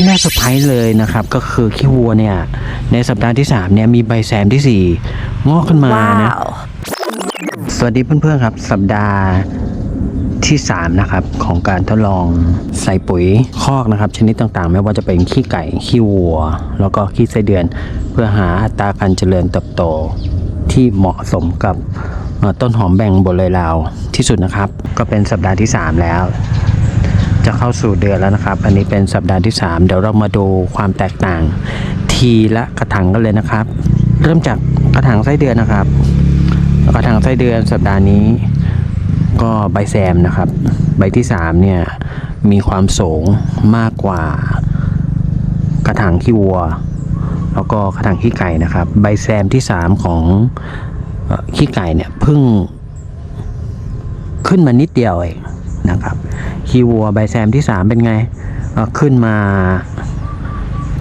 ที่น่าเซอร์ไพรส์เลยนะครับ ก็คือขี้วัวเนี่ย ในสัปดาห์ที่ 3 เนี่ย มีใบแซมที่ 4 งอกขึ้นมานะ สวัสดีเพื่อนๆครับ สัปดาห์ที่ 3 นะครับ ของการทดลองใส่ปุ๋ยคอกนะครับ ชนิดต่างๆ ไม่ว่าจะเป็นขี้ไก่ ขี้วัว แล้วก็ขี้ไส้เดือน เพื่อหาอัตราการเจริญเติบโตที่เหมาะสมกับเอ่อต้นหอมแบ่งบนเลยลาวที่สุดนะครับ ก็เป็นสัปดาห์ที่ 3 แล้ว จะเข้าสู่เดือนแล้วนะครับ อันนี้เป็นสัปดาห์ที่ 3 เดี๋ยวเรามาดูความแตกต่าง ทีละกระถางกันเลยนะครับ เริ่มจากกระถางไส้เดือนนะครับ กระถางไส้เดือนสัปดาห์นี้ ก็ใบแซมนะครับ ใบที่3เนี่ยมีความสูงมากกว่ากระถางขี้วัว แล้วก็กระถางขี้ไก่นะครับ ใบแซมที่ 3 ของขี้ไก่เนี่ยเพิ่งขึ้นมานิดเดียวเอง นะครับขี้วัวใบแซมที่ 3 เป็นไงขึ้นมา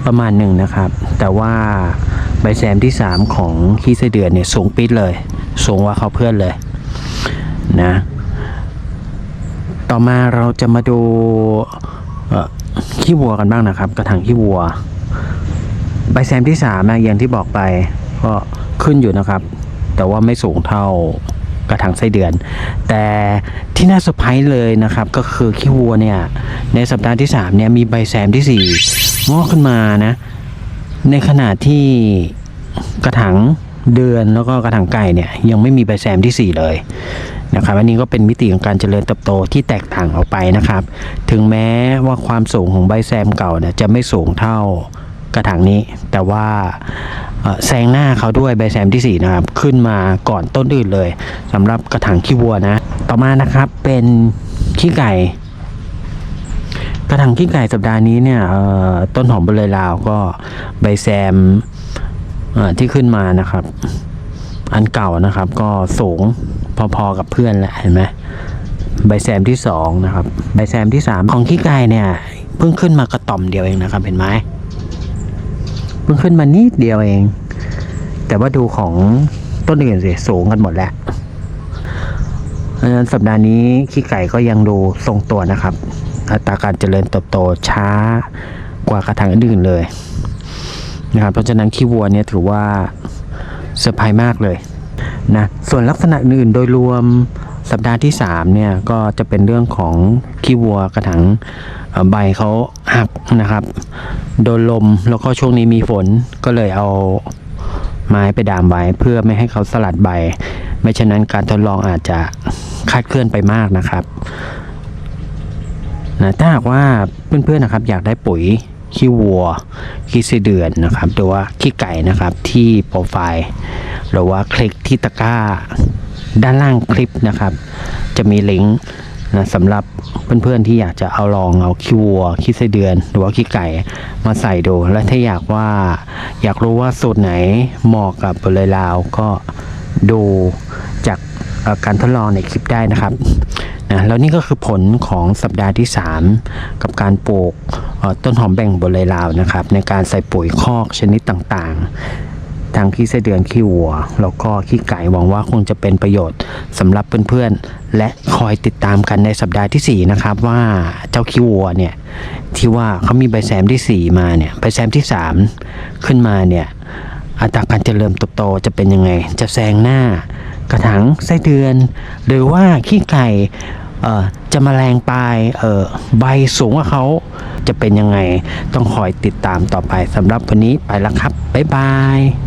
ประมาณหนึ่งนะครับ แต่ว่าใบแซมที่ 3 ของขี้ไส้เดือนเนี่ยสูงปิดเลย สูงกว่าเขาเพื่อนเลยนะต่อมาเราจะมาดูขี้วัวกันบ้างนะครับ กระถางขี้วัว ใบแซมที่3นะอย่างที่บอกไปก็ขึ้นอยู่นะครับ แต่ว่าไม่สูงเท่า กระถางไส้เดือน แต่ที่น่าเซอร์ไพรส์เลยนะครับ ก็คือขี้วัวเนี่ยในสัปดาห์ที่ 3 เนี่ยมีใบแซมที่ 4 งอกขึ้นมานะ ในขณะที่กระถางเดือนแล้วก็กระถางไก่เนี่ยยังไม่มีใบแซมที่ 4 เลยนะครับอันนี้ก็เป็นมิติของการเจริญเติบโตที่แตกต่างออกไปนะครับ ถึงแม้ว่าความสูงของใบแซมเก่าเนี่ยจะไม่สูงเท่ากระถางนี้ แต่ว่า แซงหน้าเขาด้วยใบแซมที่ 4 นะครับ ขึ้นมาก่อนต้นอื่นเลยสำหรับกระถางขี้วัวนะ ต่อมานะครับเป็นขี้ไก่ กระถางขี้ไก่สัปดาห์นี้เนี่ยต้นหอมบนเลยลาวก็ใบแซมที่ขึ้นมานะครับ อันเก่านะครับก็สูงพอๆกับเพื่อนแหละเห็นไหมใบแซมที่สองนะครับใบแซมที่สามของขี้ไก่เนี่ยเพิ่งขึ้นมากระต่อมเดียวเองนะครับเห็นไหม พิ่งขึ้นมานิดเดียวเอง แต่ว่าดูของต้นอื่นสิสูงกันหมดแล้วเพราะฉะนั้นสัปดาห์นี้ขี้ไก่ก็ยังดูทรงตัวนะครับ อัตราการเจริญเติบโตช้ากว่ากระถางอื่นๆเลยนะครับ เพราะฉะนั้นขี้วัวเนี่ยถือว่าเซอร์ไพรส์มากเลยนะ ส่วนลักษณะอื่นๆโดยรวมสัปดาห์ที่3เนี่ยก็จะเป็นเรื่องของขี้วัวกระถางใบเขา หักนะครับ โดนลมแล้วก็ช่วงนี้มีฝนก็เลยเอาไม้ไปดามไว้เพื่อไม่ให้เขาสลัดใบ ไม่เช่นนั้นการทดลองอาจจะคลาดเคลื่อนไปมากนะครับนะถ้าหากว่าเพื่อนๆนะครับ อยากได้ปุ๋ยขี้วัวขี้ไส้เดือนนะครับหรือว่าขี้ไก่นะครับที่โปรไฟล์หรือว่าคลิกที่ตะกร้า ด้านล่างคลิปนะครับ จะมีลิงก์ นะสำหรับเพื่อนๆที่อยากจะเอาลองเอาขี้วัวขี้ไส้เดือน หรือว่าขี้ไก่มาใส่ดู และถ้าอยากว่าอยากรู้ว่าสูตรไหนเหมาะกับบริลาวก็ดูจากการทดลองในคลิปได้นะครับนะแล้วนี่ก็คือผลของสัปดาห์ที่ 3 กับการปลูกต้นหอมแบ่งบนเลยลาวนะครับ ในการใส่ปุ๋ยคอกชนิดต่างๆทางขี้ไส้เดือนขี้วัว แล้วก็ขี้ไก่หวังว่าคงจะเป็นประโยชน์สำหรับเพื่อนๆ และคอยติดตามกันในสัปดาห์ทีสี่4 นะครับ ว่าเจ้าขี้วัวเนี่ย ที่ว่าเขามีใบแซมที่ 4 มาเนี่ยใบแซมที่ 3 ขึ้นมาเนี่ย อัตราการเจริญเติบโตจะเป็นยังไง จะแซงหน้ากระถางไส้เดือน หรือว่าขี้ไก่เอ่อจะมาแรงปลายเออใบสูงกว่าเขาจะเป็นยังไง ต้องคอยติดตามต่อไปสำหรับวันนี้ไปแล้วครับ บ๊ายบาย